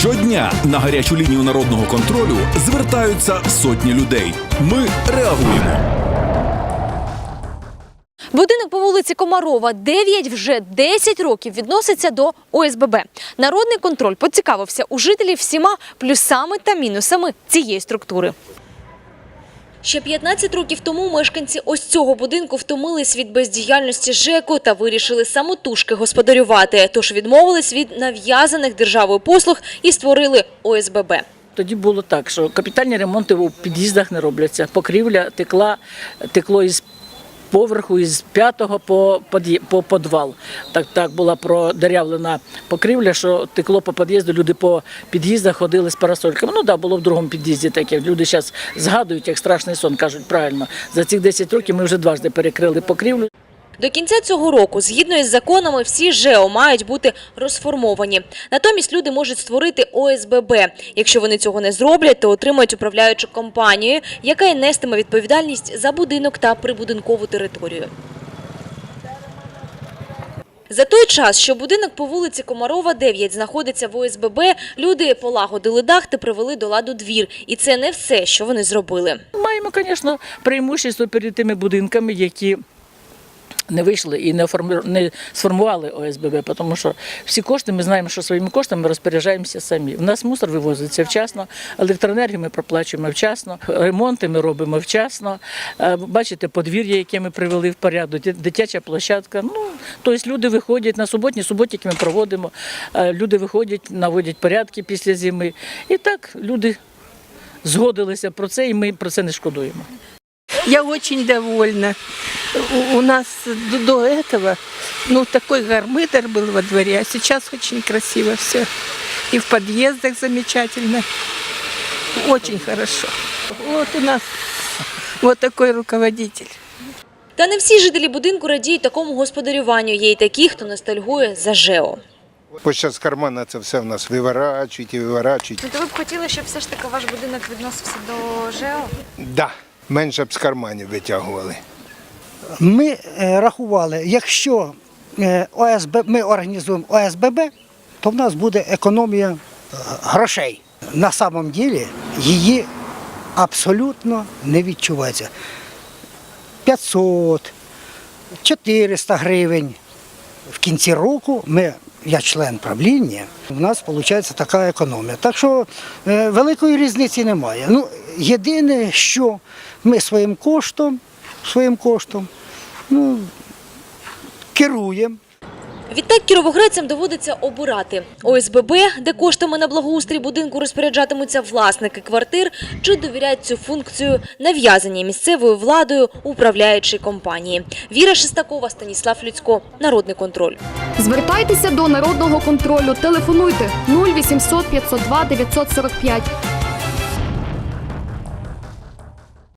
Щодня на гарячу лінію народного контролю звертаються сотні людей. Ми реагуємо. Будинок по вулиці Комарова 9 вже 10 років відноситься до ОСББ. Народний контроль поцікавився у жителів всіма плюсами та мінусами цієї структури. Ще 15 років тому мешканці ось цього будинку втомились від бездіяльності ЖЕКу та вирішили самотужки господарювати. Тож відмовились від нав'язаних державою послуг і створили ОСББ. Тоді було так, що капітальні ремонти у під'їздах не робляться. Покрівля текла, текло із поверху із п'ятого по, по подвал. Так, так була продерявлена покрівля, що текло по під'їзду, люди по під'їздах ходили з парасольками. Ну да, було в другому під'їзді таке. Люди зараз згадують, як страшний сон, кажуть правильно. За ці 10 років ми вже дважди перекрили покрівлю. До кінця цього року, згідно із законами, всі ЖЕО мають бути розформовані. Натомість люди можуть створити ОСББ. Якщо вони цього не зроблять, то отримають управляючу компанію, яка й нестиме відповідальність за будинок та прибудинкову територію. За той час, що будинок по вулиці Комарова, 9 знаходиться в ОСББ, люди полагодили дах та привели до ладу двір. І це не все, що вони зробили. Маємо, звісно, преимущество перед тими будинками, які не вийшли і не, не сформували ОСББ, тому що всі кошти ми знаємо, що своїми коштами розпоряджаємося самі. У нас мусор вивозиться вчасно, електроенергію ми проплачуємо вчасно, ремонти ми робимо вчасно. Бачите, подвір'я, яке ми привели в порядок, дитяча площадка. Ну, тобто люди виходять на суботні, суботі, які ми проводимо. Люди виходять, наводять порядки після зими. І так люди згодилися про це, і ми про це не шкодуємо. Я очень довольна. У, у нас до, до этого ну, такой гармидер был во дворе, а сейчас очень красиво все. И в подъездах замечательно. Очень хорошо. Вот у нас вот такой руководитель. Та не всі жителі будинку радіють такому господарюванню. Є й такі, хто ностальгує за ЖЕО. Бо зараз з кармана це все в нас виворачують і виворачують. Ну, то ви б хотіли, щоб все ж таки ваш будинок відносився до ЖЕО? Да, менше б з карманів витягували. Ми е, рахували, якщо е, ОСБ, ми організуємо ОСББ, то в нас буде економія е, грошей. На самом ділі її абсолютно не відчувається. 500, 400 гривень. В кінці року ми, я член правління, у нас виходить така економія. Так що великої різниці немає. Ну, єдине, що ми своїм коштом, своїм коштом ну, керуємо. Відтак кіровоградцям доводиться обирати ОСББ, де коштами на благоустрій будинку розпоряджатимуться власники квартир, чи довіряють цю функцію нав'язані місцевою владою управляючій компанії. Віра Шестакова, Станіслав Люцько, Народний контроль. Звертайтеся до народного контролю. Телефонуйте 0800 502 945